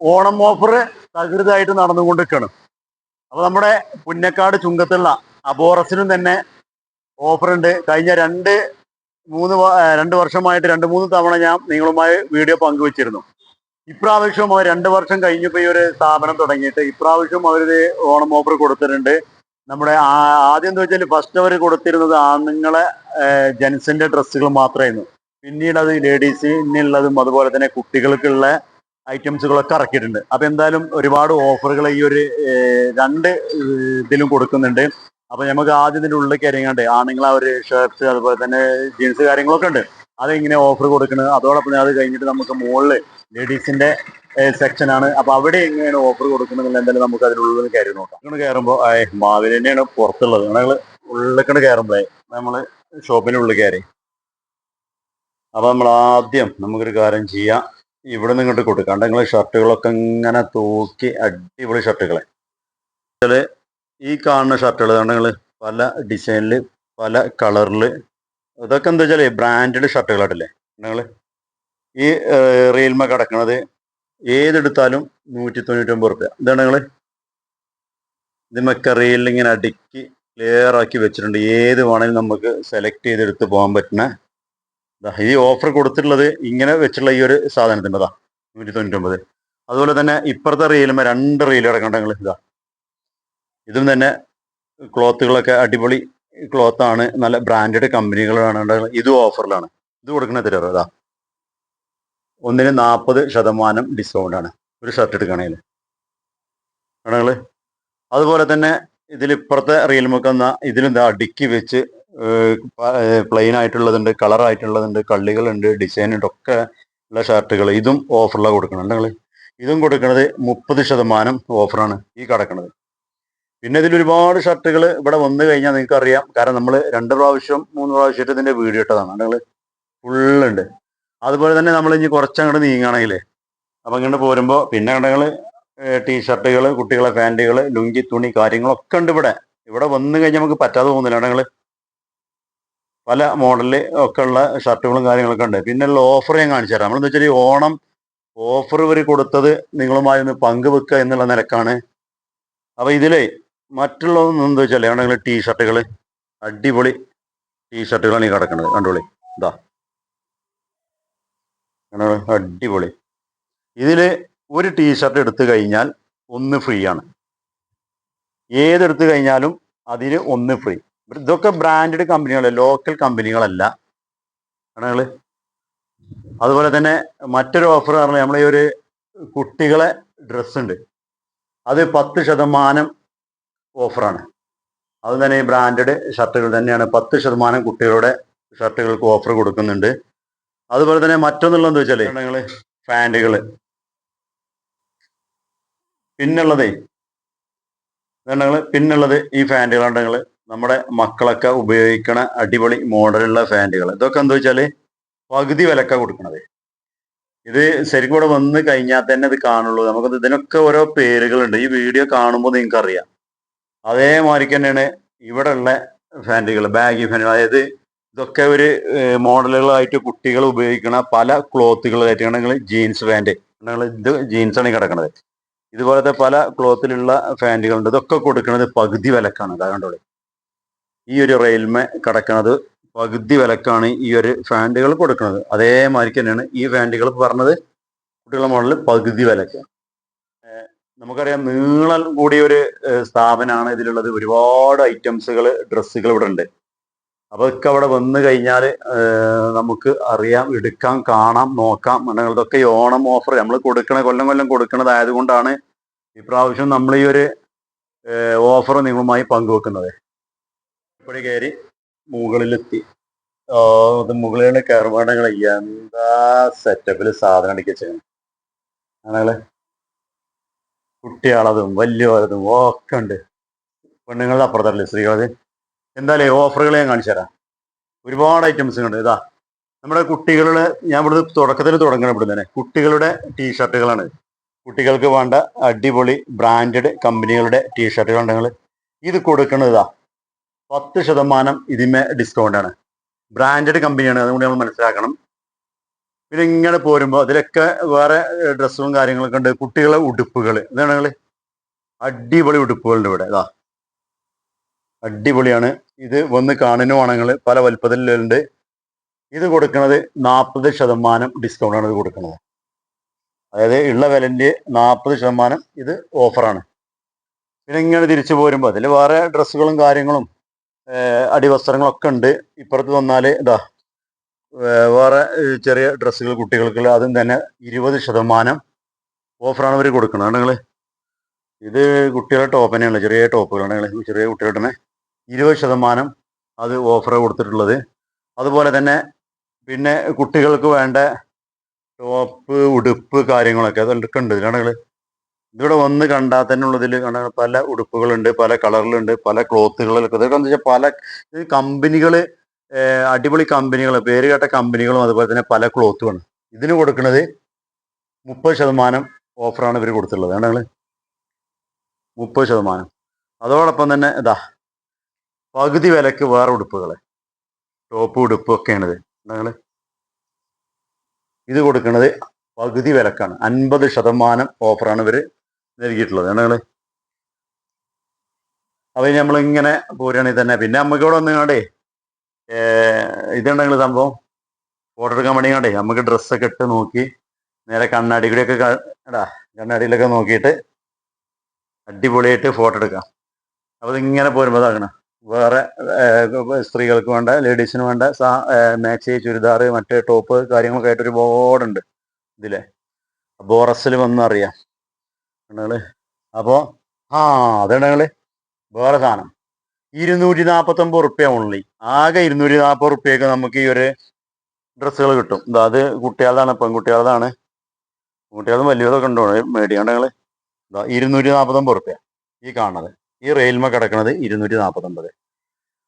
Onam offer തകൃതായിട്ട് നടന്നുകൊണ്ടിരിക്കണം അപ്പൊ നമ്മുടെ പുന്നക്കാട് ചുങ്കത്തുള്ള അബോറസിനും തന്നെ ഓഫർ ഉണ്ട് കഴിഞ്ഞ രണ്ട് മൂന്ന് രണ്ട് വർഷമായിട്ട് രണ്ട് മൂന്ന് തവണ ഞാൻ നിങ്ങളുമായി വീഡിയോ പങ്കുവച്ചിരുന്നു. ഇപ്രാവശ്യം അവർ രണ്ട് വർഷം കഴിഞ്ഞപ്പോൾ ഈ ഒരു സ്ഥാപനം തുടങ്ങിയിട്ട് ഇപ്രാവശ്യം അവരൊരു ഓണം ഓഫർ കൊടുത്തിട്ടുണ്ട്. നമ്മുടെ ആദ്യം എന്ന് വെച്ചാൽ ഫസ്റ്റ് അവർ കൊടുത്തിരുന്നത് ആണുങ്ങളെ ജെൻസിന്റെ ഡ്രസ്സുകൾ മാത്രമായിരുന്നു. പിന്നീട് അത് ലേഡീസിനുള്ളതും അതുപോലെ തന്നെ കുട്ടികൾക്കുള്ള ഐറ്റംസുകളൊക്കെ ഇറക്കിയിട്ടുണ്ട്. അപ്പൊ എന്തായാലും ഒരുപാട് ഓഫറുകൾ ഈ ഒരു രണ്ട് ഇതിലും കൊടുക്കുന്നുണ്ട്. അപ്പൊ നമുക്ക് ആദ്യം ഇതിന്റെ ഉള്ളിൽ കയറിയാണ്ട് ആണുങ്ങൾ ആ ഒരു ഷർട്ട്സ് അതുപോലെ തന്നെ ജീൻസ് കാര്യങ്ങളൊക്കെ ഉണ്ട്. അതെങ്ങനെ ഓഫർ കൊടുക്കുന്നത് അതോടൊപ്പം അത് കഴിഞ്ഞിട്ട് നമുക്ക് മുകളിൽ ലേഡീസിന്റെ സെക്ഷനാണ് അപ്പൊ അവിടെ എങ്ങനെയാണ് ഓഫർ കൊടുക്കുന്നത് എന്തായാലും നമുക്ക് അതിനുള്ളിൽ കയറി നോക്കാം. ഇങ്ങനെ കയറുമ്പോൾ മാവിൽ തന്നെയാണ് പുറത്തുള്ളത്. ഞങ്ങൾ ഉള്ളിലേക്കാണ് കയറുമ്പോഴേ നമ്മൾ ഷോപ്പിനുള്ളിൽ കയറി. അപ്പൊ നമ്മൾ ആദ്യം നമുക്കൊരു കാര്യം ചെയ്യാം. ഇവിടെ നിന്ന് ഇങ്ങോട്ട് കൊടുക്കാം. നിങ്ങൾ ഷർട്ടുകളൊക്കെ ഇങ്ങനെ തൂക്കി അടിപൊളി ഷർട്ടുകളെ. ചില ഈ കാണുന്ന ഷർട്ടുകൾ നിങ്ങൾ പല ഡിസൈനിൽ പല കളറിൽ ഇതൊക്കെ എന്താ വെച്ചാൽ ബ്രാൻഡഡ് ഷർട്ടുകളായിട്ടല്ലേ? നിങ്ങൾ ഈ റീൽമ കിടക്കണത് ഏതെടുത്താലും നൂറ്റി തൊണ്ണൂറ്റൊമ്പത് റുപ്യ. ഇതാണ് നിങ്ങൾ ഇതിമൊക്കെ റീലിൽ ഇങ്ങനെ അടുക്കി ക്ലിയർ ആക്കി വെച്ചിട്ടുണ്ട്. ഏത് വേണമെങ്കിലും നമുക്ക് സെലക്ട് ചെയ്തെടുത്ത് പോകാൻ പറ്റുന്ന ഈ ഓഫർ കൊടുത്തിട്ടുള്ളത് ഇങ്ങനെ വെച്ചുള്ള ഈ ഒരു സാധനത്തിന്റെ അതാ നൂറ്റി തൊണ്ണൂറ്റൊമ്പത് അതുപോലെ തന്നെ ഇപ്പുറത്തെ റീലുമേ രണ്ട് റീൽ കിടക്കണ്ട നിങ്ങൾ ഇതാ ഇതും തന്നെ ക്ലോത്തുകളൊക്കെ അടിപൊളി ക്ലോത്താണ് നല്ല ബ്രാൻഡഡ് കമ്പനികളാണ്. ഇതും ഓഫറിലാണ് ഇത് കൊടുക്കുന്ന തരാറ് ഇതാ ഒന്നിന് നാൽപ്പത് ശതമാനം ഡിസ്കൗണ്ട് ആണ്. ഒരു ഷർട്ട് എടുക്കണേൽ ആണെങ്കിൽ അതുപോലെ തന്നെ ഇതിലിപ്പുറത്തെ ഇപ്പുറത്തെ എന്നാൽ ഇതിലും അടുക്കി വെച്ച് പ്ലെയിൻ ആയിട്ടുള്ളതുണ്ട് കളർ ആയിട്ടുള്ളതുണ്ട് കള്ളികളുണ്ട് ഡിസൈൻ ഉണ്ട് ഒക്കെ ഉള്ള ഷർട്ടുകൾ ഇതും ഓഫറിലാണ് കൊടുക്കുന്നത്. നിങ്ങൾ ഇതും കൊടുക്കുന്നത് മുപ്പത് ശതമാനം ഓഫറാണ് ഈ കിടക്കുന്നത് പിന്നെ ഇതിൽ ഒരുപാട് ഷർട്ടുകൾ ഇവിടെ വന്നു കഴിഞ്ഞാൽ നിങ്ങൾക്ക് അറിയാം കാരണം നമ്മൾ രണ്ട് പ്രാവശ്യം മൂന്ന് പ്രാവശ്യമായിട്ട് ഇതിന്റെ വീഡിയോ ഇട്ടതാണ്. നിങ്ങൾ ഫുള്ളുണ്ട്. അതുപോലെ തന്നെ നമ്മൾ ഇനി കുറച്ചങ്ങോട്ട് നീങ്ങുകയാണെങ്കിൽ അപ്പം ഇങ്ങോട്ട് പോരുമ്പോൾ പിന്നെ കണ്ടങ്ങൾ ടീഷർട്ടുകൾ കുട്ടികളെ പാന്റുകൾ ലുങ്കി തുണി കാര്യങ്ങളൊക്കെ ഉണ്ട് ഇവിടെ. ഇവിടെ വന്നു കഴിഞ്ഞാൽ നമുക്ക് പറ്റാതെ പോകുന്നില്ല നിങ്ങൾ പല മോഡലിൽ ഒക്കെ ഉള്ള ഷർട്ടുകളും കാര്യങ്ങളൊക്കെ ഉണ്ട്. പിന്നെ ഉള്ള ഓഫർ ഞാൻ കാണിച്ചു തരാം. നമ്മളെന്ന് വെച്ചാൽ ഈ ഓണം ഓഫർ ഇവർ കൊടുത്തത് നിങ്ങളുമായി ഒന്ന് പങ്കുവെക്കുക എന്നുള്ള നിലക്കാണ്. അപ്പൊ ഇതിലേ മറ്റുള്ളതൊന്നും എന്താ വെച്ചാൽ എവിടെയെങ്കിലും ടീ ഷർട്ടുകൾ അടിപൊളി ടീ ഷർട്ടുകളാണ് ഈ കിടക്കുന്നത് കണ്ടോളി? ഇതാ അടിപൊളി. ഇതിൽ ഒരു ടീ ഷർട്ട് എടുത്തു കഴിഞ്ഞാൽ ഒന്ന് ഫ്രീ ആണ്. ഏതെടുത്തു കഴിഞ്ഞാലും അതിന് ഒന്ന് ഫ്രീ ഇതൊക്കെ ബ്രാൻഡഡ് കമ്പനികളെ ലോക്കൽ കമ്പനികളല്ല ആണുങ്ങൾ അതുപോലെ തന്നെ മറ്റൊരു ഓഫർ പറഞ്ഞാൽ നമ്മളെ ഈ ഒരു കുട്ടികളെ ഡ്രസ്സ് ഉണ്ട്. അത് പത്ത് ശതമാനം ഓഫറാണ് അത് തന്നെ ഈ ബ്രാൻഡഡ് ഷർട്ടുകൾ തന്നെയാണ്. പത്ത് ശതമാനം കുട്ടികളുടെ ഷർട്ടുകൾക്ക് ഓഫർ കൊടുക്കുന്നുണ്ട്. അതുപോലെ തന്നെ മറ്റൊന്നുള്ളതെന്ന് വെച്ചാൽ ഞങ്ങൾ ഫാന്റുകൾ പിന്നുള്ളതേ ഞങ്ങൾ പിന്നുള്ളത് ഈ ഫാന്റുകളാണ് ഞങ്ങൾ നമ്മുടെ മക്കളൊക്കെ ഉപയോഗിക്കണ അടിപൊളി മോഡലുള്ള ഫാന്റുകൾ ഇതൊക്കെ എന്താ വെച്ചാൽ പകുതി വിലക്ക കൊടുക്കണത്. ഇത് ശരിക്കും ഇവിടെ വന്ന് കഴിഞ്ഞാൽ തന്നെ ഇത് കാണുള്ളൂ. നമുക്ക് ഇതിനൊക്കെ ഓരോ പേരുകളുണ്ട്. ഈ വീഡിയോ കാണുമ്പോൾ നിങ്ങൾക്ക് അറിയാം. അതേമാതിരി തന്നെയാണ് ഇവിടെ ഉള്ള ഫാന്റുകൾ ബാഗി ഫാൻ അതായത് ഇതൊക്കെ ഒരു മോഡലുകളായിട്ട് കുട്ടികൾ ഉപയോഗിക്കുന്ന പല ക്ലോത്തുകളായിട്ടാണെങ്കിൽ ജീൻസ് പാന്റ് നിങ്ങൾ ഇത് ജീൻസാണ് കിടക്കുന്നത് ഇതുപോലത്തെ പല ക്ലോത്തിലുള്ള ഫാന്റുകളുണ്ട് ഇതൊക്കെ കൊടുക്കുന്നത് പകുതി വിലക്കാണ്. അതാ കണ്ടോളി ഈ ഒരു റെയിൽമേ കിടക്കുന്നത് പകുതി വിലക്കാണ് ഈ ഒരു ഫാന്റുകൾ കൊടുക്കുന്നത് അതേമാതിരി തന്നെയാണ് ഈ ഫാൻഡുകൾ പറഞ്ഞത് കുട്ടികളുടെ മോഡൽ പകുതി വിലക്ക്. നമുക്കറിയാം നീളം കൂടിയ ഒരു സ്ഥാപനമാണ് ഇതിലുള്ളത്. ഒരുപാട് ഐറ്റംസുകൾ ഡ്രസ്സുകൾ ഇവിടെ ഉണ്ട്. അവർക്ക് അവിടെ വന്നു കഴിഞ്ഞാൽ നമുക്ക് അറിയാം എടുക്കാം കാണാം നോക്കാം ഇതൊക്കെ ഓണം ഓഫർ നമ്മൾ കൊടുക്കണ കൊല്ലം കൊല്ലം കൊടുക്കണതായത് കൊണ്ടാണ് ഇപ്രാവശ്യം നമ്മൾ ഈ ഒരു ഓഫർ നിങ്ങളുമായി പങ്കുവെക്കുന്നത്. ഇപ്പോഴും കയറി മുകളിലെത്തി. മുകളിൽ കയറുപാടങ്ങൾ എന്താ സെറ്റപ്പിൽ സാധനം അടിക്കുക ചെയ്യണം ആണല്ലേ കുട്ടികളതും വലിയവരതും ഒക്കെ ഉണ്ട്. പെണ്ണുങ്ങളുടെ അപ്പുറത്തല്ലേ സ്ത്രീകളത്? എന്തായാലും ഓഫറുകൾ ഞാൻ കാണിച്ചു തരാം. ഒരുപാട് ഐറ്റംസ് ഉണ്ട് ഇതാ നമ്മുടെ കുട്ടികളുടെ ഞാൻ ഇവിടുന്ന് തുടക്കത്തിൽ തുടങ്ങണം ഇവിടെ തന്നെ. കുട്ടികളുടെ ടീഷർട്ടുകളാണ് കുട്ടികൾക്ക് വേണ്ട അടിപൊളി ബ്രാൻഡഡ് കമ്പനികളുടെ ടീഷർട്ടുകൾ നിങ്ങൾ ഇത് കൊടുക്കുന്നത് ഇതാ പത്ത് ശതമാനം ഇതിന്മേ ഡിസ്കൗണ്ട് ആണ്. ബ്രാൻഡഡ് കമ്പനിയാണ് അതുകൊണ്ട് നമ്മൾ മനസ്സിലാക്കണം. പിന്നെ ഇങ്ങനെ പോരുമ്പോൾ അതിലൊക്കെ വേറെ ഡ്രസ്സുകളും കാര്യങ്ങളൊക്കെ ഉണ്ട്. കുട്ടികളെ ഉടുപ്പുകൾ ഇതാണ് അടിപൊളി ഉടുപ്പുകളുണ്ട് ഇവിടെ ഇതാ അടിപൊളിയാണ്. ഇത് വന്ന് കാണുന്നുവാണെങ്കിൽ പല വലുപ്പത്തിലുണ്ട്. ഇത് കൊടുക്കുന്നത് നാൽപ്പത് ശതമാനം ഡിസ്കൗണ്ടാണ് ഇത് കൊടുക്കുന്നത് അതായത് ഉള്ള വിലന്റെ നാൽപ്പത് ശതമാനം ഇത് ഓഫറാണ് പിന്നെ ഇങ്ങനെ തിരിച്ചു പോരുമ്പോൾ അതിൽ വേറെ ഡ്രസ്സുകളും കാര്യങ്ങളും അടിവസ്ത്രങ്ങളൊക്കെ ഉണ്ട്. ഇപ്പുറത്ത് വന്നാൽ ഇതാ വേറെ ചെറിയ ഡ്രസ്സുകൾ കുട്ടികൾക്കുള്ള അതും തന്നെ ഇരുപത് ശതമാനം ഓഫറാണ് ഇവർ കൊടുക്കുന്നത് നിങ്ങൾ ഇത് കുട്ടികളുടെ ടോപ്പ് തന്നെയാണ് ചെറിയ ടോപ്പുകളാണ് ചെറിയ കുട്ടികളുടെ ഇരുപത് ശതമാനം അത് ഓഫർ കൊടുത്തിട്ടുള്ളത്. അതുപോലെ തന്നെ പിന്നെ കുട്ടികൾക്ക് വേണ്ട ടോപ്പ് ഉടുപ്പ് കാര്യങ്ങളൊക്കെ അതൊക്കെ ഉണ്ട് ഇതിലാണ് നിങ്ങൾ ഇതിവിടെ വന്ന് കണ്ടാൽ തന്നെ ഉള്ളതിൽ പല ഉടുപ്പുകളുണ്ട് പല കളറിലുണ്ട് പല ക്ലോത്തുകളിലൊക്കെ. ഇതൊക്കെ എന്താ വെച്ചാൽ പല കമ്പനികൾ അടിപൊളി കമ്പനികൾ പേര് കേട്ട കമ്പനികളും അതുപോലെ തന്നെ പല ക്ലോത്തുമാണ്. ഇതിന് കൊടുക്കുന്നത് മുപ്പത് ശതമാനം ഓഫറാണ് ഇവർ കൊടുത്തിട്ടുള്ളത്. നിങ്ങൾ മുപ്പത് ശതമാനം. അതോടൊപ്പം തന്നെ ഇതാ പകുതി വിലക്ക് വേറെ ഉടുപ്പുകൾ ടോപ്പ് ഉടുപ്പ് ഒക്കെയാണിത്. നിങ്ങൾ ഇത് കൊടുക്കുന്നത് പകുതി വിലക്കാണ്. അൻപത് ശതമാനം ഓഫറാണ് ഇവർ നൽകിയിട്ടുള്ളത്. നിങ്ങൾ നമ്മൾ നമ്മളിങ്ങനെ പോരുകയാണെങ്കിൽ തന്നെ. പിന്നെ നമുക്ക് ഇവിടെ വന്നുകൊണ്ടേ ഇതുണ്ടെങ്കിൽ സംഭവം? ഫോട്ടോ എടുക്കാൻ വേണ്ടി കണ്ടേ നമുക്ക് ഡ്രസ്സൊക്കെ ഇട്ട് നോക്കി നേരെ കണ്ണാടി കൂടെ ഒക്കെ എടാ കണ്ണാടിയിലൊക്കെ നോക്കിയിട്ട് അടിപൊളിയായിട്ട് ഫോട്ടോ എടുക്കാം. അപ്പോൾ ഇങ്ങനെ പോരുമ്പോൾ ഇതാക്കണം വേറെ സ്ത്രീകൾക്ക് വേണ്ട ലേഡീസിന് വേണ്ട സാ മാക്സി ചുരിദാർ മറ്റേ ടോപ്പ് കാര്യങ്ങളൊക്കെ ആയിട്ട് ഒരുപാടുണ്ട് ഇതിലെ. ബോറസിൽ വന്ന് അപ്പോ അപ്പോൾ ആ അതാണ് നിങ്ങൾ വേറെ സാധനം ഇരുന്നൂറ്റി നാൽപ്പത്തൊമ്പത് റുപ്യ ഓൺലി ആകെ ഇരുന്നൂറ്റി നാൽപ്പത് റുപ്യക്ക് നമുക്ക് ഈ ഒരു ഡ്രസ്സുകൾ കിട്ടും. ഇതാ അത് കുട്ടികളുടെ പെൺകുട്ടികളുടെതാണ്. കുട്ടികളും വലിയതൊക്കെ ഉണ്ടോ മേടിക്കാണ്ട് ഞങ്ങൾ ഇതാ ഇരുന്നൂറ്റി നാൽപ്പത്തൊമ്പത് റുപ്യ ഈ കാണുന്നത്. ഈ റെയിൽമ കിടക്കുന്നത് ഇരുന്നൂറ്റി നാൽപ്പത്തൊമ്പത്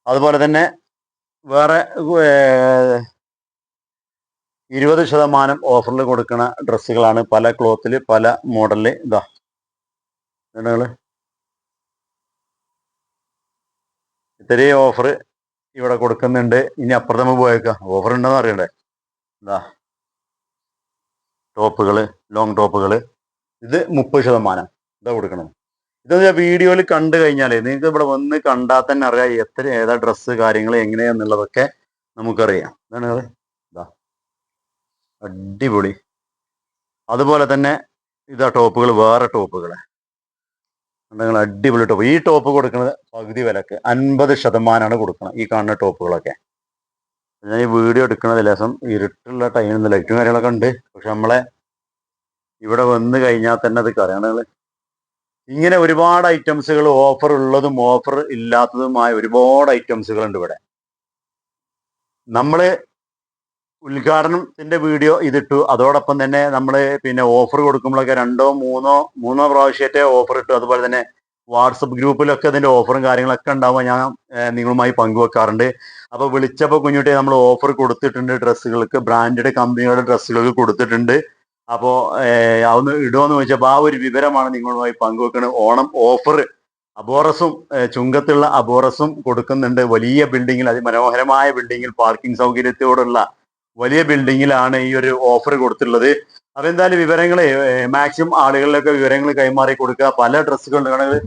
അതുപോലെ തന്നെ വേറെ ഇരുപത് ശതമാനം ഓഫറിൽ കൊടുക്കുന്ന ഡ്രസ്സുകളാണ് പല ക്ലോത്തിൽ പല മോഡലിൽ ഇതാ നിങ്ങൾ ഇത്രയും ഓഫർ ഇവിടെ കൊടുക്കുന്നുണ്ട്. ഇനി അപ്പുറത്ത് നമ്മൾ പോയേക്കാം. ഓഫർ ഉണ്ടെന്ന് അറിയണ്ടേ? എന്താ ടോപ്പുകൾ ലോങ് ടോപ്പുകൾ ഇത് മുപ്പത് ശതമാനം. ഇതാ കൊടുക്കണം ഇതെന്ന് വെച്ചാൽ വീഡിയോയിൽ കണ്ടു കഴിഞ്ഞാലേ നിങ്ങൾക്ക് ഇവിടെ വന്ന് കണ്ടാൽ തന്നെ അറിയാം എത്ര ഏതാ ഡ്രസ്സ് കാര്യങ്ങൾ എങ്ങനെയാന്നുള്ളതൊക്കെ നമുക്കറിയാം. എന്താണ് ഇത്. ഇതാ അടിപൊളി. അതുപോലെ തന്നെ ഇതാ ടോപ്പുകൾ വേറെ ടോപ്പുകൾ നിങ്ങൾ അടിപൊളി ടോപ്പ് ഈ ടോപ്പ് കൊടുക്കുന്നത് പകുതി വിലക്ക്. അൻപത് ശതമാനമാണ് കൊടുക്കുന്നത് ഈ കാണുന്ന ടോപ്പുകളൊക്കെ. ഞാൻ ഈ വീഡിയോ എടുക്കുന്നത് ലേസം ഇരുട്ടുള്ള ടൈമിൽ ലൈറ്റും കാര്യങ്ങളൊക്കെ ഉണ്ട്. പക്ഷെ നമ്മളെ ഇവിടെ വന്ന് കഴിഞ്ഞാൽ തന്നെ അത് കറിയാണ്. ഇങ്ങനെ ഒരുപാട് ഐറ്റംസുകൾ ഓഫർ ഉള്ളതും ഓഫർ ഇല്ലാത്തതുമായ ഒരുപാട് ഐറ്റംസുകൾ ഉണ്ട് ഇവിടെ. നമ്മൾ ഉദ്ഘാടനത്തിന്റെ വീഡിയോ ഇതിട്ടു. അതോടൊപ്പം തന്നെ നമ്മൾ പിന്നെ ഓഫർ കൊടുക്കുമ്പോഴൊക്കെ രണ്ടോ മൂന്നോ മൂന്നോ പ്രാവശ്യത്തെ ഓഫർ ഇട്ടു. അതുപോലെ തന്നെ വാട്സപ്പ് ഗ്രൂപ്പിലൊക്കെ അതിന്റെ ഓഫറും കാര്യങ്ങളൊക്കെ ഉണ്ടാവുമ്പോൾ ഞാൻ നിങ്ങളുമായി പങ്കുവെക്കാറുണ്ട്. അപ്പോൾ വിളിച്ചപ്പോൾ കുഞ്ഞുട്ടി നമ്മൾ ഓഫർ കൊടുത്തിട്ടുണ്ട് ഡ്രസ്സുകൾക്ക്. ബ്രാൻഡഡ് കമ്പനികളുടെ ഡ്രസ്സുകൾക്ക് കൊടുത്തിട്ടുണ്ട്. അപ്പോൾ അതൊന്ന് ഇടുമെന്ന് ചോദിച്ചപ്പോൾ ആ ഒരു വിവരമാണ് നിങ്ങളുമായി പങ്കുവെക്കുന്നത് ഓണം ഓഫർ അബോറസും ചുങ്കത്തുള്ള അബോറസും കൊടുക്കുന്നുണ്ട്. വലിയ ബിൽഡിങ്ങിൽ അതിമനോഹരമായ ബിൽഡിങ്ങിൽ പാർക്കിംഗ് സൗകര്യത്തോടുള്ള വലിയ ബിൽഡിങ്ങിലാണ് ഈ ഒരു ഓഫർ കൊടുത്തിട്ടുള്ളത്. അപ്പൊ എന്തായാലും വിവരങ്ങൾ മാക്സിമം ആളുകളിലൊക്കെ വിവരങ്ങൾ കൈമാറി കൊടുക്കുക. പല ഡ്രസ്സുകളുണ്ട്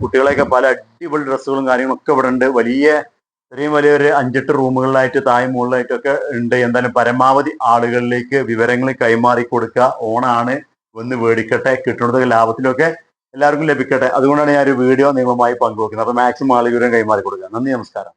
കുട്ടികളെയൊക്കെ പല അടിപൊളി ഡ്രസ്സുകളും കാര്യങ്ങളും ഒക്കെ ഇവിടെ ഉണ്ട്. വലിയ ഇത്രയും വലിയൊരു അഞ്ചെട്ട് റൂമുകളിലായിട്ട് താഴെ മുകളിലായിട്ടൊക്കെ ഉണ്ട്. എന്തായാലും പരമാവധി ആളുകളിലേക്ക് വിവരങ്ങൾ കൈമാറി കൊടുക്കുക. ഓണാണ്. ഒന്ന് മേടിക്കട്ടെ കിട്ടുന്നത് ലാഭത്തിലൊക്കെ എല്ലാവർക്കും ലഭിക്കട്ടെ. അതുകൊണ്ടാണ് ഞാൻ ഒരു വീഡിയോ നിങ്ങളുമായി പങ്കുവെക്കുന്നത്. അപ്പൊ മാക്സിമം ആളുകൾ കൈമാറി കൊടുക്കുക. നന്ദി നമസ്കാരം.